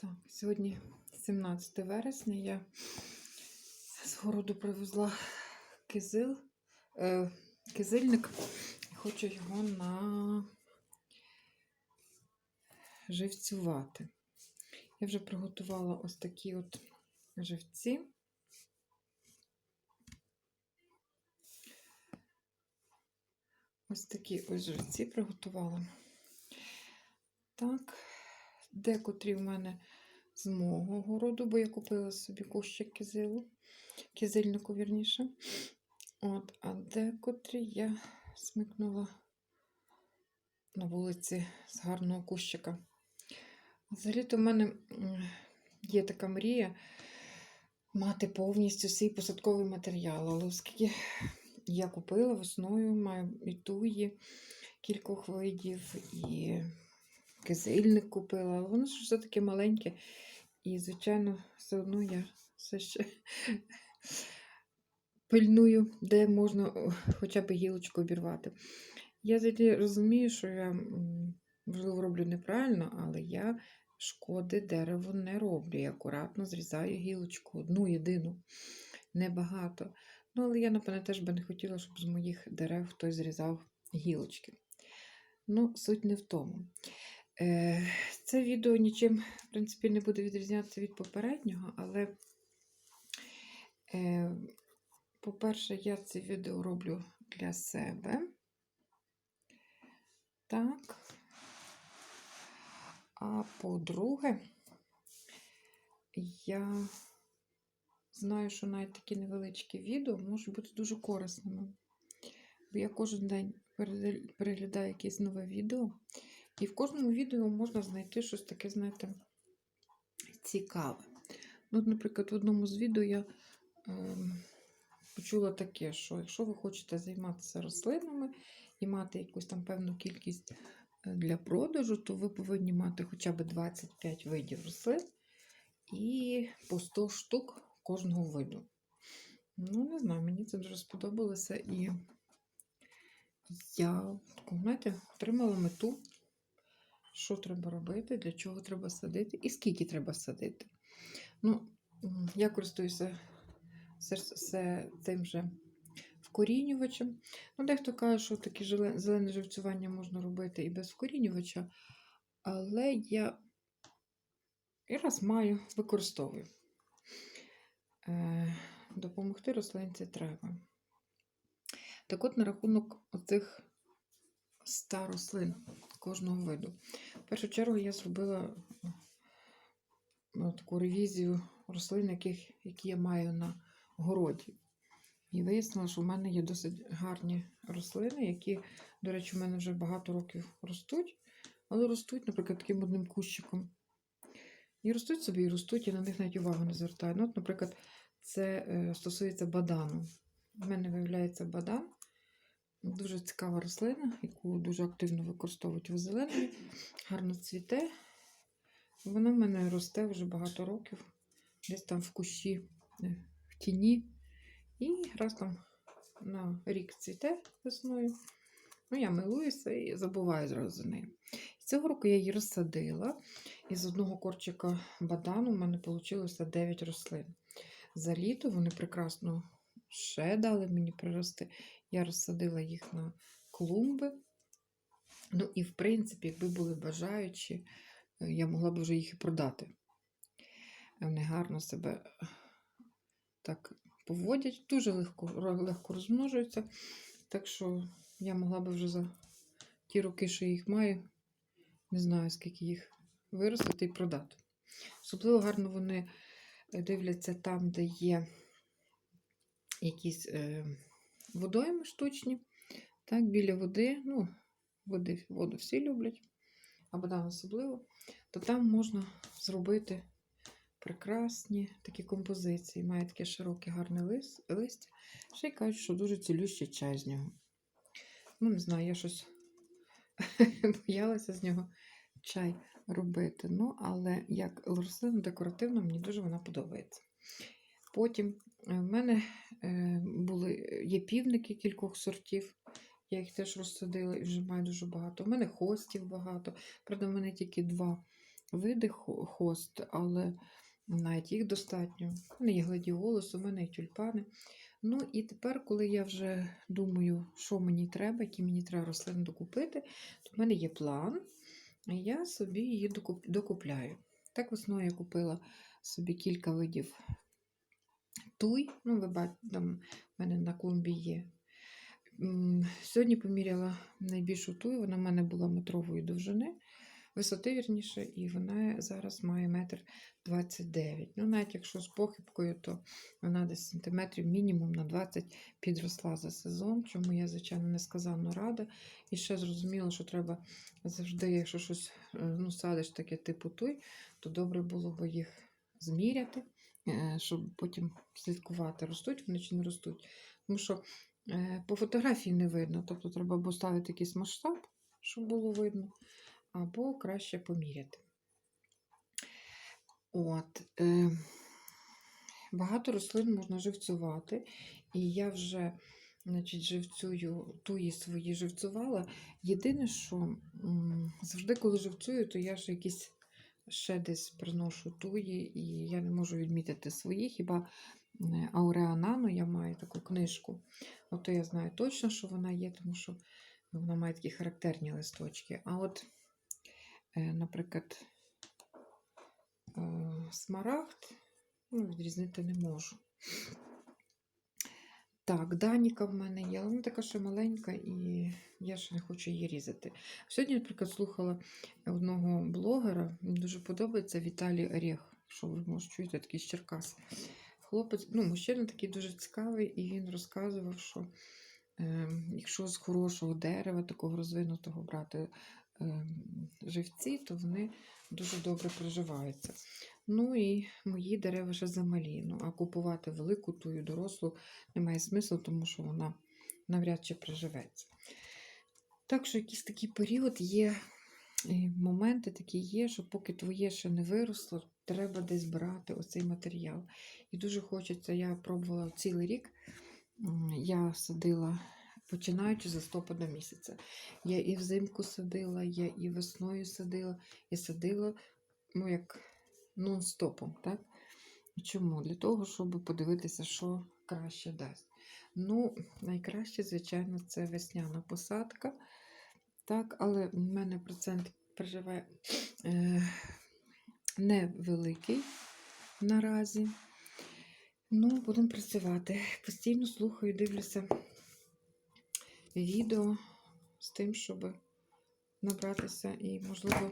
Так, сьогодні 17 вересня я з городу привезла кизил, е, кизильник хочу його на живцювати. Я вже приготувала ось такі от живці. Ось такі ось живці приготувала. Так, декотрі в мене з мого городу, бо я купила собі кущик кизилу, кизильнику, вірніше. От, а декотрі я смикнула на вулиці з гарного кущика. Взагалі-то в мене є така мрія мати повністю свій посадковий матеріал, але оскільки я купила весною, маю і туї кількох видів, і кизильник купила, але воно ж все таке маленьке. І, звичайно, все одно я все ще пильную, де можна хоча б гілочку обірвати. Я взагалі розумію, що я, можливо, роблю неправильно, але я шкоди дереву не роблю. Я акуратно зрізаю гілочку, одну єдину, небагато. Ну, але я, напевне, теж би не хотіла, щоб з моїх дерев хтось зрізав гілочки. Ну, суть не в тому. Е, Це відео нічим, в принципі, не буде відрізнятися від попереднього, але, е, по-перше, я це відео роблю для себе. Так. А по-друге, я знаю, що навіть такі невеличкі відео можуть бути дуже корисними. Бо я кожен день переглядаю якесь нове відео, і в кожному відео можна знайти щось таке, знаєте, цікаве. Ну, наприклад, в одному з відео я ем, почула таке, що якщо ви хочете займатися рослинами і мати якусь там певну кількість е, для продажу, то ви повинні мати хоча б 25 видів рослин і по 100 штук кожного виду. Ну, не знаю, мені це дуже сподобалося, і я знаєте, отримала мету, що треба робити, для чого треба садити і скільки треба садити. Ну, я користуюся все, все тим же вкорінювачем. Ну, дехто каже, що таке зелене живцювання можна робити і без вкорінювача, але я і раз маю, використовую. Е, допомогти рослинці треба. Так от на рахунок оцих 100 рослин кожного виду. В першу чергу я зробила е, таку ревізію рослин, яких, які я маю на городі. І вияснила, що в мене є досить гарні рослини, які, до речі, в мене вже багато років ростуть, але ростуть, наприклад, таким одним кущиком. І ростуть собі, і ростуть, і на них навіть увагу не звертаю. Ну, от, наприклад, це е, стосується бадану. У мене виявляється бадан. Дуже цікава рослина, яку дуже активно використовують в озелененні. Гарно цвіте. Вона в мене росте вже багато років, десь там в кущі, е, в тіні. І раз там на рік цвіте весною. Ну, я милуюся і забуваю зразу за нею. Цього року я її розсадила. І з одного корчика бадану в мене вийшло 9 рослин. За літо вони прекрасно ще дали мені прирости. Я розсадила їх на клумби. Ну і, в принципі, якби були бажаючі, е, я могла б вже їх і продати. Вони гарно себе так поводять, дуже легко, легко розмножуються. Так що я могла б вже за ті роки, що їх маю, не знаю, скільки їх виростити і продати. Особливо гарно вони е, дивляться там, де є якісь е, водойми штучні, так, біля води, ну, води, воду всі люблять, а вода особливо, то там можна зробити прекрасні такі композиції. Має таке широке гарне лис- листя. Ще й кажуть, що дуже цілющий чай з нього. Ну, не знаю, я щось боялася з нього чай робити. Ну, але як рослина декоративна, мені дуже вона подобається. Потім е, в мене були, є півники кількох сортів. Я їх теж розсадила і вже маю дуже багато. У мене хостів багато. Правда, в мене тільки два види хост, але навіть їх достатньо. У мене є гладіолус, у мене є тюльпани. Ну і тепер, коли я вже думаю, що мені треба, які мені треба рослини докупити, то в мене є план, і я собі її докупляю. Так весною я купила собі кілька видів туй. Ну, ви бачите, там в мене на клумбі є. Сьогодні поміряла найбільшу тую, вона в мене була метрової довжини, висоти вірніше, і вона зараз має метр 29. Ну, навіть якщо з похибкою, то вона десь сантиметрів мінімум на 20 підросла за сезон, чому я, звичайно, несказанно рада. І ще зрозуміла, що треба завжди, якщо щось е, ну, садиш таке типу туй, то добре було б їх зміряти, щоб потім слідкувати, ростуть вони чи не ростуть. Тому що Е, По фотографії не видно, тобто треба або ставити якийсь масштаб, щоб було видно, або краще поміряти. От, е, багато рослин можна живцювати, і я вже значить, живцюю, туї свої живцювала. Єдине, що завжди, коли живцюю, то я ж якісь ще десь приношу туї, і я не можу відмітити свої, хіба е, Ауреанану я маю таку книжку. Ото я знаю точно, що вона є, тому що вона має такі характерні листочки. А от, е, наприклад, е, смарагд ну, відрізнити не можу. Так, Даніка в мене є, але вона така ще маленька, і я ще не хочу її різати. Сьогодні, наприклад, слухала одного блогера, мені дуже подобається Віталій Орех, що ви може чуєте, такий з Черкас. Хлопець, ну, мужчина такий дуже цікавий, і він розказував, що якщо з хорошого дерева, такого розвинутого брати е, живці, то вони дуже добре приживаються. Ну і мої дерева ще замалі. Ну, а купувати велику тую дорослу немає смислу, тому що вона навряд чи приживеться. Так що якийсь такий період є, моменти такі є, що поки твоє ще не виросло, треба десь брати оцей матеріал. І дуже хочеться, я пробувала цілий рік. Я садила, починаючи з листопада місяця. Я і взимку садила, я і весною садила, і садила ну, як нон-стопом. Так? Чому? Для того, щоб подивитися, що краще дасть. Ну, найкраще, звичайно, це весняна посадка. Так, але в мене процент проживає е, невеликий наразі. Ну, будемо працювати. Постійно слухаю, дивлюся відео з тим, щоб набратися і, можливо,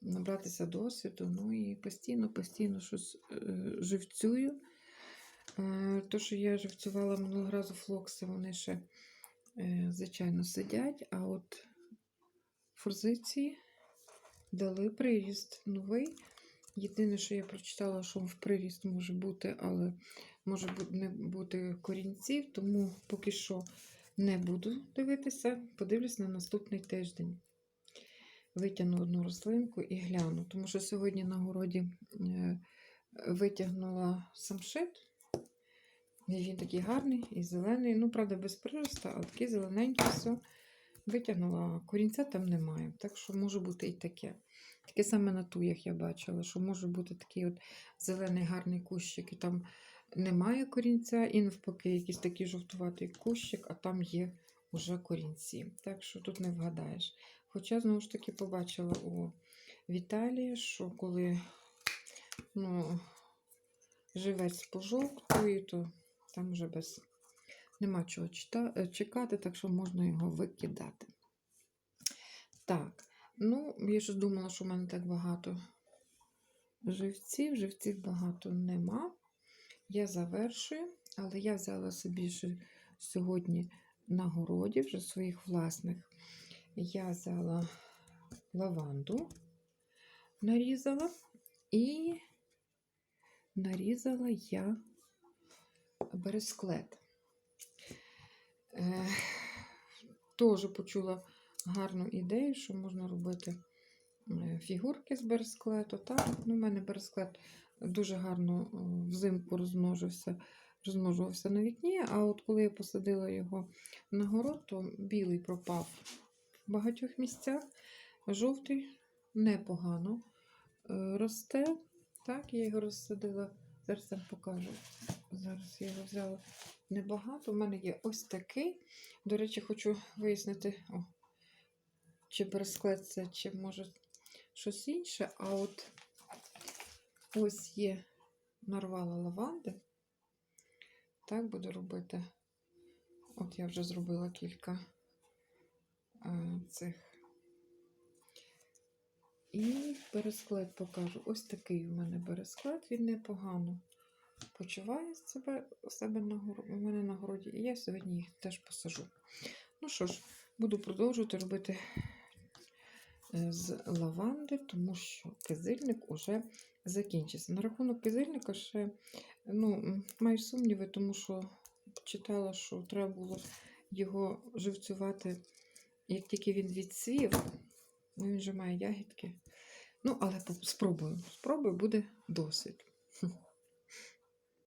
набратися досвіду. Ну і постійно, постійно щось е, живцюю. Е, то, що я живцювала минулого разу флокси, вони ще, е, звичайно, сидять, а от форзиції дали приріст новий. Єдине, що я прочитала, що в приріст може бути, але може не бути корінців, тому поки що не буду дивитися. Подивлюсь на наступний тиждень. Витягну одну рослинку і гляну, тому що сьогодні на городі е, витягнула самшит. Він такий гарний і зелений. Ну, правда, без прироста, але такий зелененький все. Витягнула, корінця там немає. Так що може бути і таке. Таке саме на туях я бачила, що може бути такий от зелений гарний кущик, і там немає корінця, і навпаки, якийсь такий жовтуватий кущик, а там є вже корінці. Так що тут не вгадаєш. Хоча, знову ж таки, побачила у Віталії, що коли ну, живець пожовтує, то там вже без нема чого чекати, так що можна його викидати. Так, ну, я ж думала, що в мене так багато живців, живців багато нема. Я завершую, але я взяла собі ще сьогодні на городі, вже своїх власних. Я взяла лаванду, нарізала і нарізала я бересклет. Е, Теж почула гарну ідею, що можна робити е, фігурки з бересклету. Так? Ну, у мене бересклет дуже гарно е, взимку розмножився, розмножувався на вікні, а от коли я посадила його на город, то білий пропав в багатьох місцях, жовтий непогано е, росте. Так, я його розсадила. Зараз вам покажу. Зараз я його взяла небагато. У мене є ось такий. До речі, хочу вияснити, о, чи бересклет це, чи може щось інше. А от ось є нарвала лаванди. Так буду робити. От я вже зробила кілька е, цих. І бересклет покажу. Ось такий у мене бересклет, він непогано почуває себе, себе на, у мене на городі, і я сьогодні їх теж посажу. Ну що ж, буду продовжувати робити з лаванди, тому що кизильник уже закінчиться. На рахунок кизильника ще ну, маю сумніви, тому що читала, що треба було його живцювати, як тільки він відсвів. Ну, він вже має ягідки. Ну, але спробую. Спробую, буде досить.